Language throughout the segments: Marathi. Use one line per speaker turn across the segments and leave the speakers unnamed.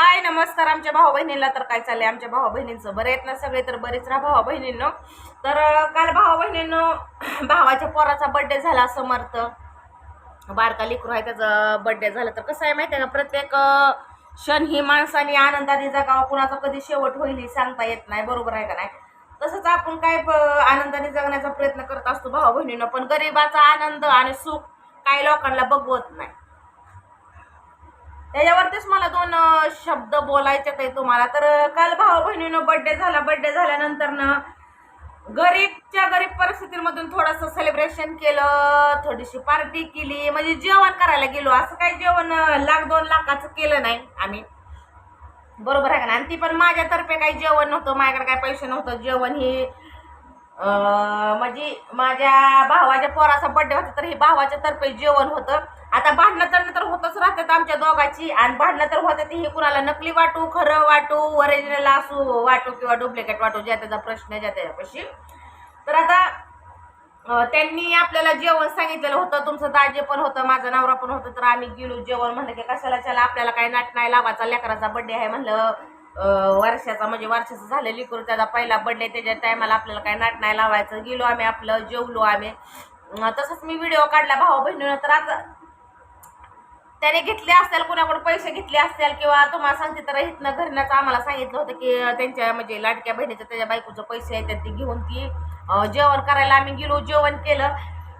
हाय नमस्कार आमच्या भाऊ बहिणीला तर काय चाललंय आमच्या भाऊ बहिणींचं? बरे आहेत ना सगळे? तर बरेच राहा भाऊ बहिणींनो. तर काल भाऊ बहिणींनो भावाच्या पोराचा बड्डे झाला समर्थ. बारका लिखरू आहे त्याचा बड्डे झाला. तर कसं आहे माहिती आहे का? प्रत्येक क्षण ही माणसाने आनंदाने जगावा. कुणाचा कधी शेवट होईल हे सांगता येत नाही. बरोबर आहे का नाही? तसंच आपण काय प- आनंदाने जगण्याचा प्रयत्न करत असतो भाऊ बहिणीनं. पण गरिबाचा आनंद आणि सुख काही लोकांना बघवत नाही. त्याच्यावरतीच मला दोन शब्द बोलायचे काही तुम्हाला. तर काल भाऊ बहिणीनं बड्डे झाला. बड्डे झाल्यानंतर ना गरीबच्या गरीब परिस्थितीमधून थोडंसं सेलिब्रेशन केलं थोडीशी पार्टी केली. म्हणजे जेवण करायला गेलो. असं काही जेवण लाख दोन लाखाचं केलं नाही आम्ही. बरोबर आहे का ना आणि ती पण माझ्यातर्फे काही जेवण नव्हतं. माझ्याकडे काही पैसे नव्हतं. जेवण हे म्हणजे माझ्या भावाच्या पोराचा बड्डे होता तर हे भावाच्या तर्फे जेवण होतं. आता भांडणं तर तर होतच राहतात आमच्या दोघाची. आणि भांडणं तर होतं ते हे कुणाला नकली वाटू खरं वाटू ओरिजिनल असू वाटू किंवा डुप्लिकेट वाटू ज्या त्याचा प्रश्न ज्या त्याच्यापाशी. तर आता त्यांनी आपल्याला जेवण सांगितलेलं होतं तुमचं दाजे पण होतं माझं नवरा पण होतं तर आम्ही गेलो जेवण म्हणलं की कशाला चला आपल्याला काही नाट नाही लावायचा लेकराचा बड्डे आहे म्हणलं वर्षाचा म्हणजे वर्षाचं झालं लिकूर त्याचा पहिला बड्डे त्याच्या टायमाला आपल्याला काही नाट नाही लावायचं. गेलो आम्ही आपलं जेवलो आम्ही. तसंच मी व्हिडिओ काढला भाऊ बहिणीनं. तर आता त्याने घेतले असतील कोणाकडून पैसे घेतले असतील किंवा तुम्हाला सांगते तर इथनं घरण्याचं आम्हाला सांगितलं होतं की त्यांच्या म्हणजे लाडक्या बहिणीचं त्याच्या बायकोचं पैसे आहेत ते घेऊन ती जेवण करायला आम्ही गेलो जेवण केलं.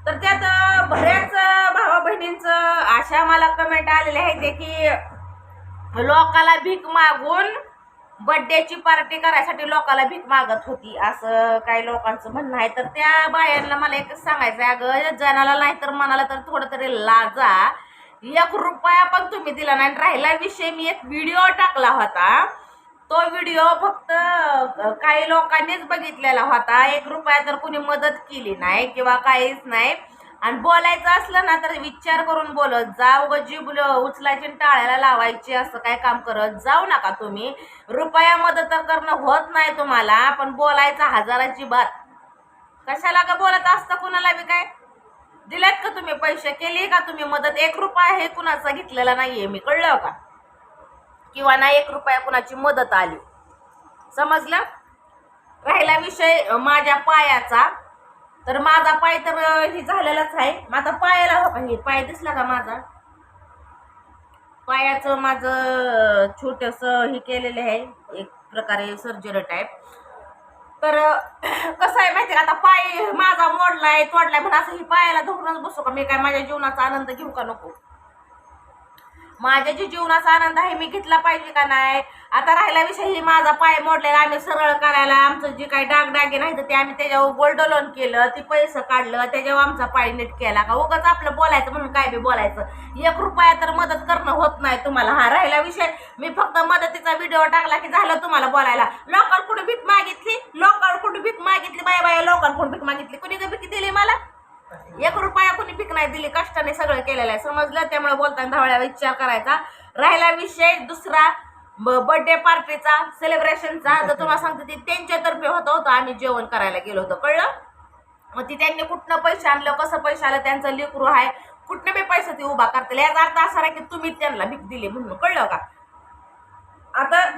तर त्यात बऱ्याच भावा बहिणींचं अशा मला कमेंट आलेल्या आहेत की लोकाला भीक मागून बड्डेची पार्टी करायसाठी लोकाला भीक मागत होती. असं काही लोकांचं म्हणणं आहे. तर त्या बायांना मला एकच सांगायचं आहे अगं जनाला नाही तर मनाला तर थोडं तरी लाजा. एक रुपया पण तुम्ही दिला नाही. राहिला विषय मी एक व्हिडिओ टाकला होता. तो व्हिडिओ फक्त काही लोकांनीच बघितलेला होता. एक रुपया तर कुणी मदत केली नाही किंवा काहीच नाही. आणि बोलायचं असलं ना तर विचार करून बोलत जा उगा जीभ उचलायची टाळ्याला लावायची असं काय काम करत जाऊ नका तुम्ही. रुपया मदत तर करणं होत नाही तुम्हाला पण बोलायचं हजाराची बात कशाला का बोलत असतं कुणाला बी काय? दिलेत का तुम्ही पैसे? केली का तुम्ही मदत? एक रुपया हे कुणाचा घेतलेला नाहीये मी कळलं का? किंवा ना एक रुपया कुणाची मदत आली? समजलं? राहिला विषय माझ्या पायाचा. तर माझा पाय तर हे झालेलाच आहे. माझा पायाला हो हे पाय दिसला का माझा? पायाचं माझं छोटस हे केलेलं आहे. एक प्रकारे सर्जरी टाईप तर कसं आहे माहिती का? आता पाय माझा मोडलाय तोडलाय म्हणून असं ही पायाला धरूनच बसू का? मी काय माझ्या जीवनाचा आनंद घेऊ का नको? माझ्या जे जीवनाचा आनंद आहे मी घेतला पाहिजे का नाही? आता राहिला विषय ही माझा पाय मोडलेला आम्ही सरळ करायला आमचं जे काही डागडागे नाही तर ते आम्ही त्याच्यावर गोल्ड लोन केलं ते पैसे काढलं त्याच्यावर आमचा पाय नीट केला का? उगाच आपलं बोलायचं म्हणून काय बी बोलायचं? एक रुपया तर मदत करणं होत नाही तुम्हाला. हा राहिला विषय. मी फक्त मदतीचा व्हिडिओ टाकला की झालं तुम्हाला बोलायला. लोकांकडून भीक मागितली लोकांकडून भीक मागितली बाय बाया लोकांकडून भीक मागितली. कुणी भीक दिली मला? एक रुपया कुणी पीक नाही दिली कष्टाने सगळं केलेलं आहे. समजलं? त्यामुळे बोलताना धावळ्या विचार करायचा. राहिला विषय दुसरा बर्थडे पार्टीचा सेलिब्रेशनचा तर तुम्हाला सांगते ती त्यांच्यातर्फे होतं होतं. आम्ही जेवण करायला गेलो होतो. कळलं? मग ती त्यांनी कुठनं पैसे आणलं कसं पैसे आलं त्यांचं लेकरू आहे. कुठनं बी पैसे ती उभा करतील. याचा अर्थ असा आहे की तुम्ही त्यांना भीक दिली म्हणून. कळलं का? आता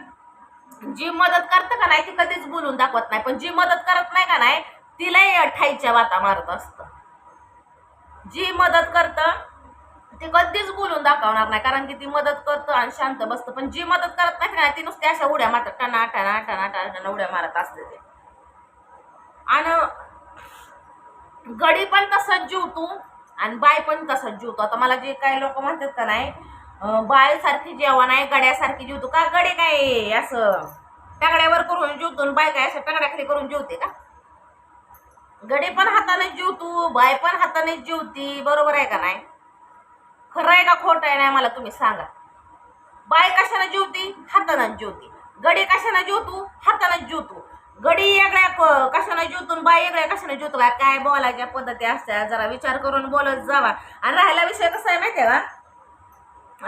जी मदत करतं का नाही ती कधीच बोलून दाखवत नाही. पण जी मदत करत नाही का नाही तिलाही अठाईच्या वाता मारत असतं. जी मदत करतं ती कधीच बोलून दाखवणार नाही. कारण की ती मदत करतं आणि शांत बसतं. पण जी मदत करत नाही ना ती नुसती अशा उड्या मारतात. टना टना टना टना उड्या मारत असते ते. आणि गडी पण तसंच जीवतो आणि बाय पण तसंच जीवतो. आता मला जे काही लोक म्हणतात का नाही बायसारखी जेवण आहे गड्यासारखी जीवतो. का गडे काय असं टगड्यावर करून जीवतो आणि बाय काय असं तगड्याखाली करून जीवते का? गडी पण हाताने जीवतो बाय पण हाताने जीवती बरोबर आहे का नाही? खरं आहे का खोटं आहे नाही मला तुम्ही सांगा. बाय कशाने जेवती? हाताने जीवती. गडी कशाने जीवतो? हाताने जीवतो. गडी वेगळ्या क- कशाने जीवतो बाय वेगळ्या कशाने जेवतो? काय काय बोलायच्या पद्धती असत्या? जरा विचार करून बोलत जावा. आणि राहायला विषय कसा आहे माहितीये का?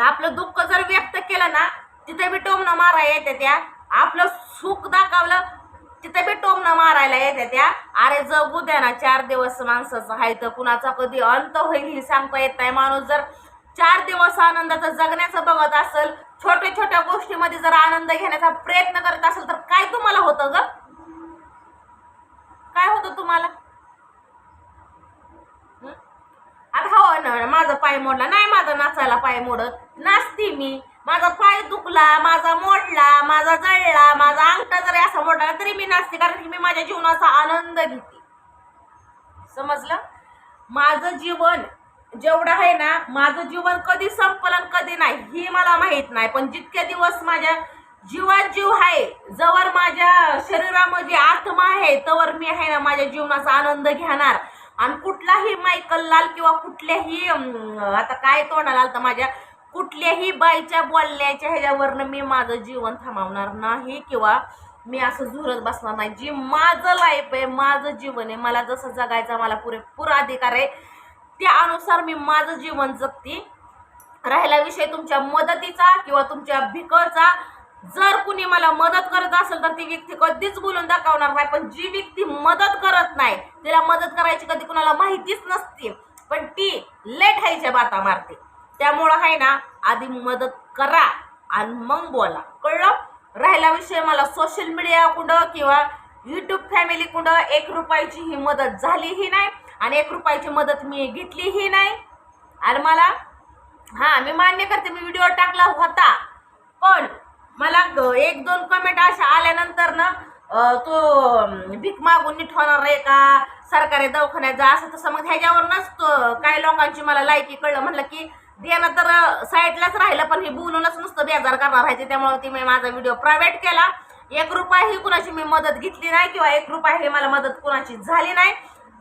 आपलं दुःख जर व्यक्त केलं ना तिथे बी टोमणं मारा येते त्या. आपलं सुख दाखवलं तिथे बी टोमणं मारायला येते त्या. अरे जगू द्या ना चार दिवस माणसाचं आहे तर कुणाचा कधी अंत होईल हे सांगता येत नाही. माणूस जर चार दिवस आनंदाचं जगण्याचं बघत असेल छोट्या छोट्या गोष्टीमध्ये जर आनंद घेण्याचा प्रयत्न करत असेल तर काय तुम्हाला होतं ग? काय होतं तुम्हाला? आता हो ना माझा पाय मोडला. नाही माझा नाचायला पाय मोडत. नाचते मी. माझा पाय दुखला माझा मोडला माझा जळला माझा अंगठा जरी असा मोडला तरी मी नाचते कारण की मी माझ्या जीवनाचा आनंद घेते. समजलं? माझं जीवन जेवढं आहे ना माझं जीवन कधी संपलन कधी नाही हे मला माहीत नाही. पण जितके दिवस माझ्या जीवात जीव आहे जवळ माझ्या शरीरामध्ये आत्मा आहे तवर मी आहे ना माझ्या जीवनाचा आनंद घेणार. आणि कुठलाही मायकल लाल किंवा कुठल्याही आता काय तोंडाला आलं माझ्या कुठल्याही बाईच्या बोलण्याच्या ह्याच्यावरनं मी माझं जीवन थांबवणार नाही किंवा मी असं झुरत बसणार नाही. जी माझं लाईफ आहे माझं जीवन आहे मला जसं जगायचा मला पुरेपूर अधिकार आहे त्यानुसार मी माझं जीवन जगते. राहिला विषय तुमच्या मदतीचा किंवा तुमच्या भिकळचा जर कुणी मला मदत करत असेल तर ती व्यक्ती कधीच बोलून दाखवणार नाही. पण जी व्यक्ती मदत करत नाही तिला मदत करायची कधी कुणाला माहितीच नसते. पण ती लेट हायच्या बाता मारते. त्यामुळं आहे ना आधी मदत करा आणि मग बोला. कळलं? राहिला विषय मला सोशल मीडिया कुठं किंवा यूट्यूब फॅमिली कुठं एक रुपयाची ही मदत झालीही नाही आणि एक रुपयाची मदत मी घेतलीही नाही. आणि मला हां मी मान्य करते मी व्हिडिओ टाकला होता. पण मला एक दोन कमेंट अशा आल्यानंतर ना तो भीक मागून नीट होणार आहे का? सरकारी दवाखान्यात जा असं तसं. मग ह्याच्यावरूनच तो काही लोकांची मला लायकी कळलं. म्हटलं की देणं तर साईडलाच राहिलं पण हे बोलूनच नुसतं बेजार करणार आहे त्यामुळे ती मी माझा व्हिडिओ प्रायव्हेट केला. एक रुपया ही कुणाची मी मदत घेतली नाही किंवा एक रुपया ही मला मदत कुणाची झाली नाही.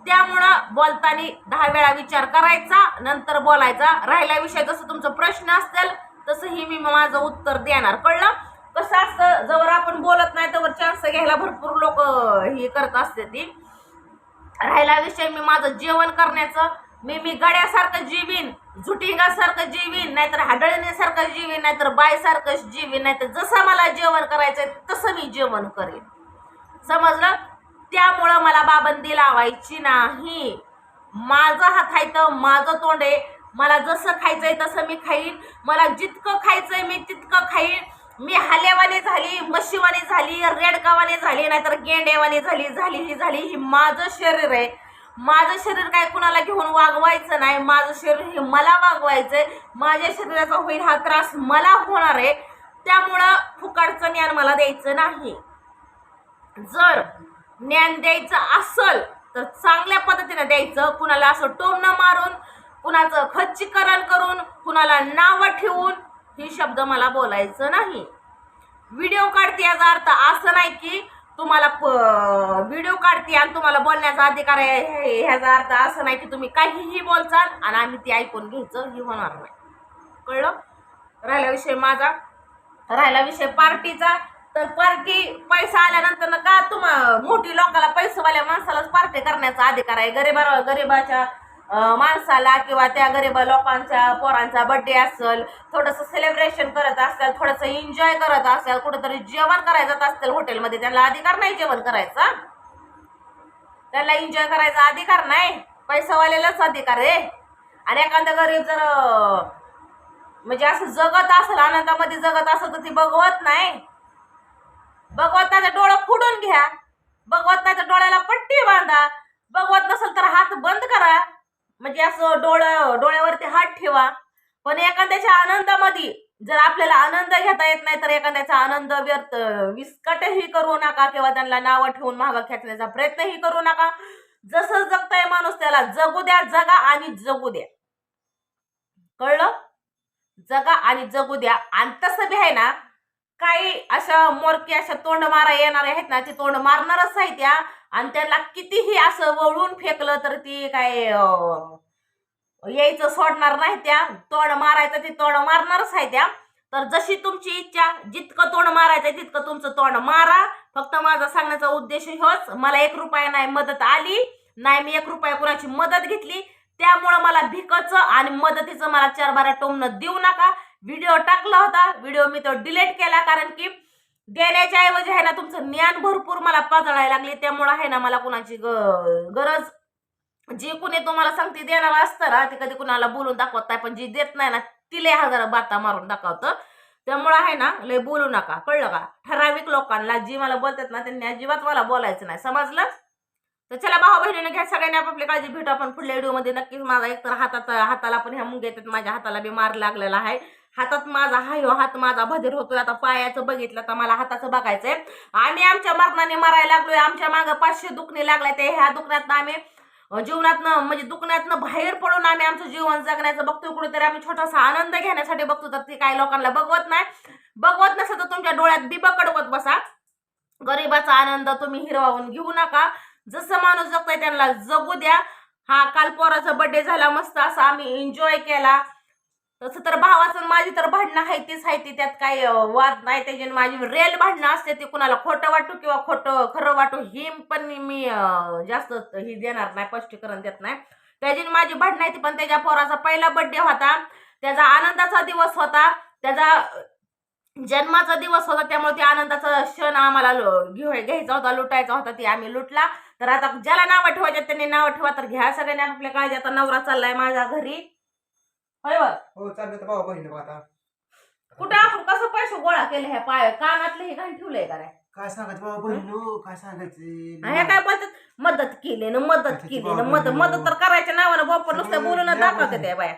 त्यामुळं बोलताना दहा वेळा विचार करायचा नंतर बोलायचा. राहिला विषय जसं तुमचा प्रश्न असेल तसंही मी माझं उत्तर देणार. कळलं? कसं असतं जवळ आपण बोलत नाही तर चान्स घ्यायला भरपूर लोक हे करत असते ती. राहिला विषय मी माझं जेवण करण्याचं मी मी गड्यासारखं जीवीन. झुटिंगासारखं जीवीन नाहीतर हाडळणीसारखं जीवीन नाहीतर बायसारखं जीवीन नाहीतर जसं मला जेवण करायचंय तसं मी जेवण करेन. समजलं? त्यामुळं मला बाबंदी लावायची नाही. माझं हात आहे तर माझं तोंड आहे. मला जसं खायचं आहे तसं मी खाईन. मला जितकं खायचं आहे मी तितकं खाईन. मी हालेवानी झाली मशीवाने झाली रेडकावाने झाली नाहीतर गेंडेवाने झाली झाली ही झाली ही माझं शरीर आहे. माझं शरीर काय कुणाला घेऊन वागवायचं नाही? माझं शरीर हे मला वागवायचंय. माझ्या शरीराचा होईल हा त्रास मला होणार आहे. त्यामुळं फुकाडचं ज्ञान मला द्यायचं नाही. जर ज्ञान द्यायचं असल तर चांगल्या पद्धतीने द्यायचं. कुणाला असं टोमणं मारून कुणाचं खच्चीकरण करून कुणाला नावं ठेवून ही शब्द मला बोलायचं नाही. व्हिडिओ काढते याचा अर्थ असं नाही की तुम्हाला व्हिडिओ काढते आणि तुम्हाला बोलण्याचा अधिकार आहे हे- ह्याचा अर्थ असं नाही की तुम्ही काहीही बोलचाल आणि आम्ही ते ऐकून घ्यायचं ही होणार नाही. कळलं? राहिला विषय माझा. राहिला विषय पार्टीचा. तर पार्टी पैसा आल्यानंतर ना का तुम्हा मोठी लोकांना पैसेवाल्या माणसालाच पार्टी करण्याचा अधिकार आहे. गरीबा गरीबाच्या माणसाला किंवा त्या गरीब लोकांच्या पोरांचा बर्थडे असेल थोडंसं सेलिब्रेशन करत असेल थोडंसं एन्जॉय करत असेल कुठंतरी जेवण करायचं असेल हॉटेलमध्ये त्यांना अधिकार नाही जेवण करायचा. त्याला एन्जॉय करायचा अधिकार नाही. पैसावाल्यालाच अधिकार आहे. आणि एखादा गरीब जर म्हणजे असं जगत असेल आनंदामध्ये जगत असेल तर ती बघवत नाही. भगवंताचं डोळं फुडून घ्या. भगवंताच्या डोळ्याला पट्टी बांधा. भगवत नसेल तर हात बंद करा. म्हणजे असं डोळं डोळ्यावरती हात ठेवा. पण एखाद्याच्या आनंदामध्ये जर आपल्याला आनंद घेता येत नाही तर एखाद्याचा आनंद व्यर्थ विस्कटही करू नका किंवा त्यांना नावं ठेवून मागं खेचण्याचा प्रयत्नही करू नका. जसं जगताय माणूस त्याला जगू द्या जगा आणि जगू द्या. कळलं? जगा आणि जगू द्या. आणि तसं बी आहे ना काही अशा मोरकी अशा तोंड मारा येणार आहेत ना ते तोंड मारणारच आहे त्या आणि त्याला कितीही असं वळून फेकलं तर ती काय यायचं सोडणार नाही त्या. तोंड मारायचं ते तोंड मारणारच आहे त्या. तर जशी तुमची इच्छा जितकं तोंड मारायचं तितकं तुमचं तोंड मारा. फक्त माझा सांगण्याचा उद्देश होच मला एक रुपया नाही मदत आली नाही मी एक रुपया कुणाची मदत घेतली. त्यामुळं मला भिकचं आणि मदतीचं मला चार बारा टोमणं देऊ नका. व्हिडिओ टाकला होता व्हिडिओ मी तो डिलीट केला कारण की देण्याच्या ऐवजी आहे ना तुमचं ज्ञान भरपूर मला पाजळायला लागले. त्यामुळं आहे ना मला कुणाची ग- गरज? जे कुणी तुम्हाला सांगते देणार असतं ना. ते कधी कुणाला बोलून दाखवत नाही पण जी देत नाही ना तिले हजार बाता मारून दाखवतं. त्यामुळं आहे ना लय बोलू नका. कळलं का? ठराविक लोकांना जी मला बोलतात ना त्यांनी अजिबात मला बोलायचं नाही. समजलं? तर चला भाऊ बहिणीनं घ्या सगळ्यांनी आपापली काळजी भेटू. आपण पुढल्या व्हिडिओमध्ये नक्कीच माझा एकतर हाताचा हाताला पण ह्या मुंग्या येतात. माझ्या हाताला बी मार लागलेला आहे. हातात माझा हाय हो. हात माझा बधीर होतोय. आता पायाचं बघितलं तर मला हाताचं बघायचंय. आम्ही आमच्या मरणाने मारायला लागलोय. आमच्या मागं पाचशे दुखणे लागलाय ते ह्या दुखण्यातनं आम्ही जीवनातनं म्हणजे दुखण्यातनं बाहेर पडून आम्ही आमचं जीवन जगण्याचं बघतोय. कुठेतरी आम्ही छोटासा आनंद घेण्यासाठी बघतो तर ते काही लोकांना बघवत नाही. बघवत नसेल तर तुमच्या डोळ्यात बिबा कडवत बसा. गरीबाचा आनंद तुम्ही हिरवावून घेऊ नका. जसं माणूस जगताय त्यांना जगू द्या. हा काल पोराचा बर्थडे झाला मस्त असा आम्ही एन्जॉय केला. तसं तर भावाचं माझी तर भांडणं आहे तीच आहे ती त्यात काही वाद नाही त्याची माझी रेल भांडणं असते ती कुणाला खोटं वाटू किंवा खोटं खरं वाटू ही पण मी जास्त ही देणार नाही स्पष्टीकरण देत नाही. त्याची माझी भांडणं आहे ती पण त्याच्या पोराचा पहिला बर्थडे होता. त्याचा आनंदाचा दिवस होता. त्याचा जन्माचा दिवस होता त्यामुळे त्या आनंदाचा क्षण आम्हाला घ्यायचा होता लुटायचा होता ती आम्ही लुटला. तर आता ज्याला नावं ठेवायचे त्यांनी नावं ठेवा. तर घ्या सगळ्यांनी आपल्या काळजी. आता नवरा चाललाय माझ्या घरी. होय बघ.
हो आता.
कुठं आपण कसं पैसे गोळा केले हे पाय? कानातलं हे घाण ठेवलंय का?
काय सांगायचं बहिणी काय सांगायचं?
हे काय बोलतात? मदत केली ना मदत केली ना
बाबा
मदत. मदत तर करायच्या नावानं बापर नुसतं बोलून दाखवते
बोलून.
ते बाया.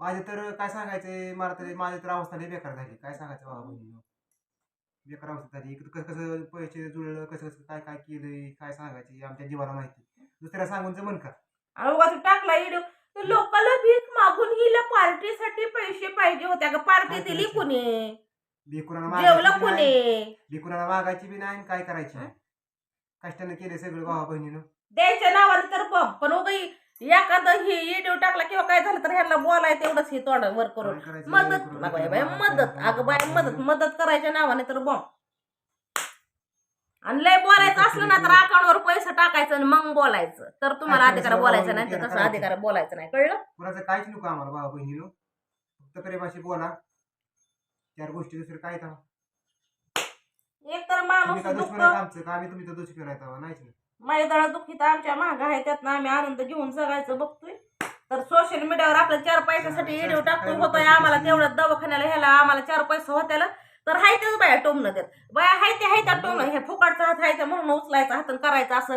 माझे तर काय सांगायचंय मला तरी माझी तर अवस्था लई बेकार झाली. काय सांगायचं भाऊ बहिणी बेकार अवस्था झाली. इकडं कसं कसं पैसे जुळलं कसं कसं काय काय केलंय काय सांगायचे आमच्या जीवाला माहिती. दुसऱ्या सांगून जमन का?
टाकला व्हिडिओ लोकांना भीक मागून हिला पार्टीसाठी पैसे पाहिजे होत्या का पार्टी दिली? कुणी?
लेकुरांना
जेवलं
मागायची बी नाही.
कुणी
लेकुरांना मागायची बी नाही आणि काय करायची? कष्टाने केले सगळं भावा बहिणीनं.
द्यायच्या नावाने तर पण उगाई एखादं ही व्हिडिओ टाकला किंवा काय झालं तर ह्यांना बोलाय तेवढंच हे तोंड वर करून.
करायचं?
मदत. बाय बाय मदत. अगं बाय मदत. मदत करायच्या नावाने तर बॉम्ब आणि लय बोलायचं असलं ना तर अकाउंटवर पैसे टाकायचं आणि मग बोलायचं. तर तुम्हाला
काय
अधिकार
करायचं
बोलायचं
बाबा,
नाही तर तसं. अधिकार बोलायचं नाही. कळलं?
कुणाचं काहीच नको आम्हाला भावा बहिणीनं फक्त प्रेमाशी बोला. चार गोष्टी दुसरं काय तर
एक तर
तुम्ही
माणूस
का
दुःख
दुश्मन आहेत आमचं? का आम्ही तुम्ही तर आहेत तेव्हा नाहीच ना.
माझ्या दळा दुःखी तर आमच्या महाग आहे त्यातनं आम्ही आनंद घेऊन जगायचं बघतोय. तर सोशल मीडियावर आपल्या चार पैशासाठी व्हिडिओ टाकतो होतोय आम्हाला
शिकतील.
तेवढं दवाखान्याला ह्याला आम्हाला चार पैसे होत्याला. तर हाय तेच बाया टोमणं देत बाया हाय ते हाय त्या टोमणं हे फुकाटचा हात हाय त्या म्हणून उचलायचा हात करायचं असं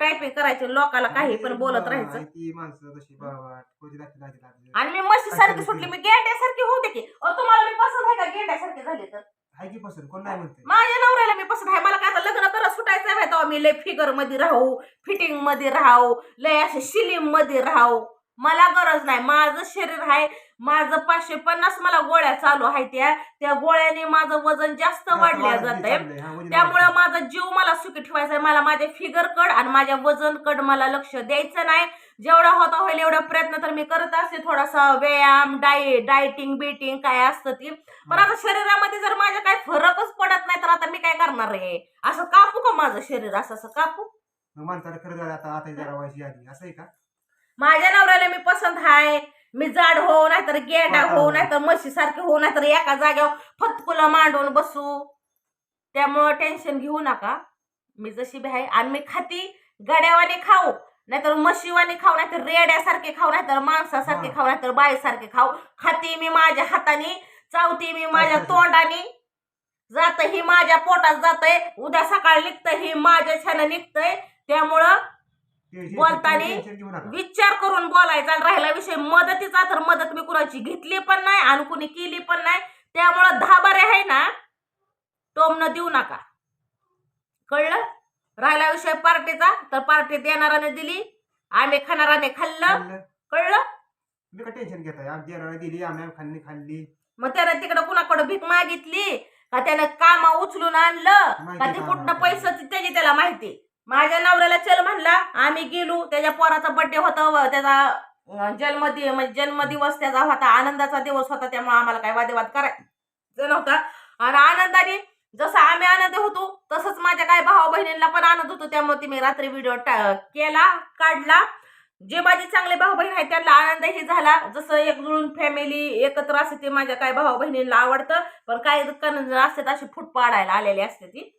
टायपिंग करायचं लोकाला काही पण बोलत राहायचं.
आहे ती माणसं तशी बाबा कोणी दाखली दाखली दाखली.
आणि मी म्हशी सारखी सुटली मी गेंड्यासारखी दे की. अहो, तुम्हाला मी पसंत आहे का? गेंड्यासारखी झाली तर.
आहे की पसंत कोण नाही म्हणते
माझ्या नवऱ्याला मी पसंत आहे. मला काय आता लग्न करत सुटायचं आहे तेव्हा मी लय फिगरमध्ये राहू फिटिंगमध्ये राहू लय असे शिलिममध्ये राहू. मला गरज नाही. माझं शरीर आहे माझं पाचशे पन्नास मला गोळ्या चालू आहे त्या. त्या गोळ्याने माझं वजन जास्त वाढल्या जात आहे त्यामुळं माझा जीव मला सुखी ठेवायचा आहे मला माझ्या फिगर कड आणि माझ्या वजन कड मला लक्ष द्यायचं नाही. जेवढा होता होईल एवढा प्रयत्न तर मी करत असते. थोडासा व्यायाम डाय डायटिंग बिटिंग काय असतं ती. पण आता शरीरामध्ये जर माझ्या काही फरकच पडत नाही तर आता मी काय करणार आहे? असं कापू का माझं शरीर? असं असं कापू?
माणसाला खरं झालं आता आता जरा असं आहे का?
माझ्या नवऱ्याला मी पसंत आहे मी जाड हो नाहीतर गेंडा
हा.
नाहीतर म्हशी सारखे हो नाहीतर एका जागेवर फतकुला मांडून बसू. त्यामुळं टेन्शन घेऊ नका. मी जशी बी आहे आणि मी खाती गड्यावाने खाऊ. नाहीतर म्हशीवाने खाऊ नाहीतर रेड्यासारखे खाऊ नाहीतर माणसासारखे. खाऊ नाहीतर बाईसारखे खाऊ. खाती मी माझ्या हाताने चावती मी माझ्या. तोंडाने. जात ही माझ्या पोटात जातंय. उद्या सकाळ निघतंय ही माझ्या छान निघतंय. त्यामुळं बोलतानी विचार करून बोलायचा राहिला विषय मदतीचा तर मदत मी कुणाची घेतली पण नाही आणि कुणी केली पण नाही. त्यामुळं दहा बारे आहे ना टोमनं देऊ नका. कळलं? राहिला विषय पार्टीचा तर पार्टी देणाराने दिली आम्ही खाणाराने खाल्लं. कळलं?
तुम्ही का टेन्शन घेताय? आमची देणारा दिली आम्ही खाल्ली खाल्ली.
मग त्यानं तिकडं कुणाकडं भीक मागितली? का त्यानं कामा उचलून आणलं? का
माहिती
ते
का
कुठनं
आम्हाला?
पैसे त्याची त्याला माहिती? माझ्या नवऱ्याला चल म्हणला आम्ही गेलो त्याच्या पोराचा बर्थडे होता व त्याचा अं, जन्मदि म्हणजे जन्मदिवस त्याचा होता आनंदाचा दिवस होता त्यामुळे आम्हाला काय वादेवाद करायचा नव्हता आणि आनंदाने जसं आम्ही आनंद होतो तसंच माझ्या काय भावा बहिणींना पण आनंद होतो. त्यामुळे ती मी रात्री व्हिडिओ केला काढला. जे माझे चांगले भाऊ बहीण आहेत त्यांना आनंदही झाला. जसं एकजुळून फॅमिली एकत्र असते ते माझ्या काय भाऊ बहिणींना आवडतं. पण काही दुकान असतात अशी फूट पाडायला आलेली असते ती.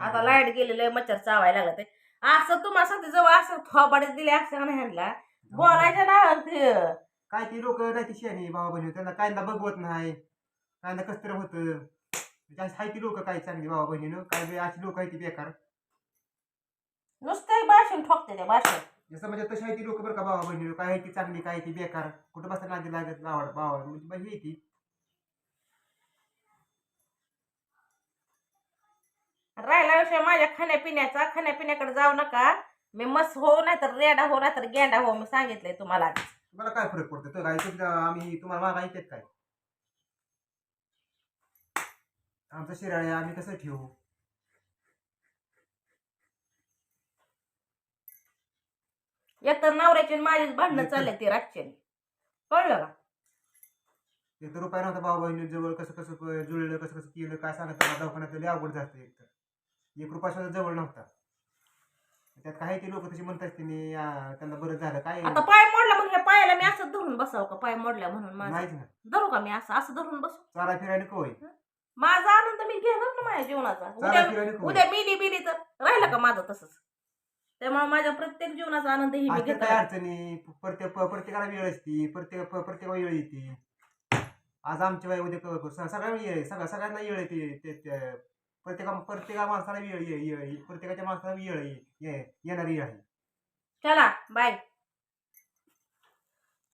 आता. लाइट गेलेलं मच्छर चावायला लागलं ते. असं तुम्हाला सांगते जवळ असं थोबाडे दिले असं नाही ह्यांना. बोलायचं ना ते.
काय ती लोक नाही ती शेणी भावा बहिणी त्यांना कायदा बघवत नाही. कायदा कसं तरी होतं. म्हणजे आहे ती लोक काय चांगली भावा बहिणीनं? काय बी अशी लोक आहे ती बेकार.
नुसते भाषण ठोकते ते भाषण.
जसं म्हणजे तशी आहे ती लोक बरं का भावा बहिणी काय आहे ती चांगली काय आहे ती बेकार? कुठं बसता नादी लागत आवड भावा? म्हणजे बाई ही ती.
राहिला विषय माझ्या खाण्यापिण्याचा. खाण्यापिण्याकडे जाऊ नका. मी मस हो नाही तर रेडा हो नाही तर गेंडा हो मी सांगितलंय तुम्हाला.
मला काय फरक पडतो? तो काय तुमच्या आम्ही तुम्हाला मागा येतात काय? आमचं शिराळ आहे आम्ही कसं ठेवू?
एक तर नवऱ्याची आणि माझीच भांडणं चालले ती रातचे. कळलं का?
एक तर रुपया नव्हता भाऊ बहिणी जवळ कसं कसं प- जुळलं कसं कसं केलं काय सांगत मला दवाखान्यात लय अवघड जातं एक तर. एक रुपया सुद्धा जवळ नव्हता. त्यात काही ते लोक तशी म्हणतात त्यांनी आ, त्यांना बरं झालं काय
आता पाय मोडला म्हणून ह्या पायाला मी असं धरून बसावं का? पाय मोडल्या म्हणून माझा.
नाहीच ना
धरू का मी असं? असं धरून बसू?
चाला फिरायला कवय
माझा आनंद मी घेणार ना माझ्या जीवनाचा. उद्या उद्या मिली बिली तर राहिलं का माझं तसंच? त्यामुळे माझ्या प्रत्येक जीवनाचा आनंद ही मी
काय
घेतो
अडचणी? प्रत्येक प्रत्येकाला वेळ असते प्रत्येक प्रत्येकाला वेळ येते. आज आमची बाई उद्या क- क- सगळ्या वेळ सगळ्या सगळ्यांना वेळ येते ते- ते- प्रत्येका प्रत्येका माणसाला वेळ ये- ये- प्रत्येकाच्या माणसाला वेळ ये- ये- येणारी आहे.
चला बाय.